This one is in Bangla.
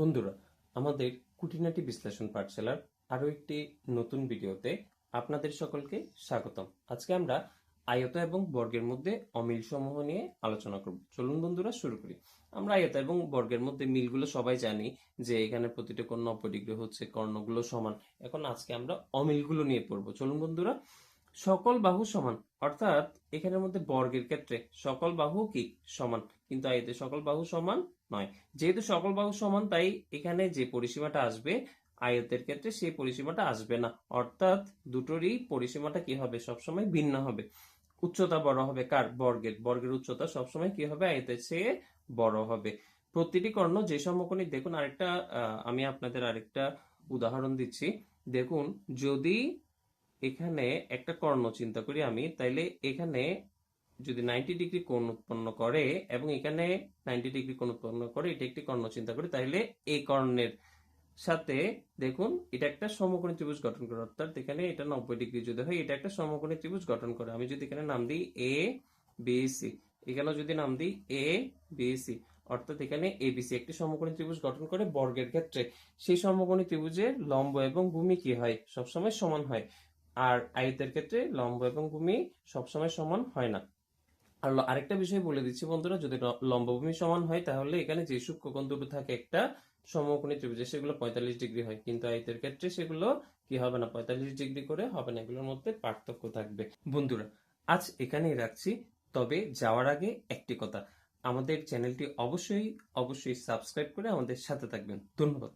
বন্ধুরা, আমাদের কুটিনাটি বিশ্লেষণ পাঠশালার আরও একটি নতুন ভিডিওতে আপনাদের সকলকে স্বাগতম। আজকে আমরা আয়ত এবং বর্গের মধ্যে অমিল সমূহ নিয়ে আলোচনা করব। চলুন বন্ধুরা, শুরু করি। আমরা আয়ত এবং বর্গের মধ্যে মিলগুলো সবাই জানি যে এখানে প্রতিটা নব্বই ডিগ্রি হচ্ছে, কর্ণগুলো সমান। এখন আজকে আমরা অমিলগুলো নিয়ে পড়ব। চলুন বন্ধুরা সকল বাহু সমান। অর্থাৎ এখানের মধ্যে বর্গের ক্ষেত্রে সকল বাহু কি? সমান। কিন্তু আয়তে সকল বাহু সমান নয়। যেহেতু সকল বাহু সমান, তাই এখানে যে পরিসীমাটা আসবে, আয়তের ক্ষেত্রে সেই পরিসীমাটা আসবে না। অর্থাৎ দুটোরই পরিসীমাটা কি হবে? সবসময় ভিন্ন হবে। উচ্চতা বড় হবে কার? বর্গের। বর্গের উচ্চতা সবসময় কি হবে? আয়তের চেয়ে বড় হবে। প্রতিটি কর্ণ যে সমকোণী, দেখুন আরেকটা আমি আপনাদের আরেকটা উদাহরণ দিচ্ছি। দেখুন, যদি এখানে একটা কর্ণ চিন্তা করি আমি, তাইলে এখানে যদি নাইনটি ডিগ্রি কোণ উৎপন্ন করে এবং এখানে নাইনটি ডিগ্রি কোণ উৎপন্ন করে, এটা একটি কর্ণ চিন্তা করি তাহলে এই কর্ণের সাথে দেখুন, এটা একটা সমকোণী ত্রিভুজ গঠন করে, অর্থাৎ এখানে এটা নব্বই ডিগ্রি যদি হয়, এটা একটা সমকোণী ত্রিভুজ গঠন করে। আমি যদি এখানে নাম দিই এ বি সি এখানেও যদি নাম দিই এ বি সি অর্থাৎ এখানে এবিসি একটি সমকোণী ত্রিভুজ গঠন করে বর্গের ক্ষেত্রে। সেই সমকোণী ত্রিভুজের লম্ব এবং ভূমি কি হয়? সবসময় সমান হয়। আর আয়তের ক্ষেত্রে লম্ব এবং ভূমি সবসময় সমান হয় না। আর আরেকটা বিষয় বলে দিচ্ছি বন্ধুরা, যদি লম্বভূমি সমান হয়, তাহলে এখানে যে সূক্ষ্মকোণ দুটো থাকে একটা সমকোণী ত্রিভুজে, সেগুলো পঁয়তাল্লিশ ডিগ্রি হয়। কিন্তু আয়তের ক্ষেত্রে সেগুলো কি হবে না, পঁয়তাল্লিশ ডিগ্রি করে হবে না, এগুলোর মধ্যে পার্থক্য থাকবে। বন্ধুরা, আজ এখানেই রাখছি। তবে যাওয়ার আগে একটি কথা, আমাদের চ্যানেলটি অবশ্যই অবশ্যই সাবস্ক্রাইব করে আমাদের সাথে থাকবেন। ধন্যবাদ।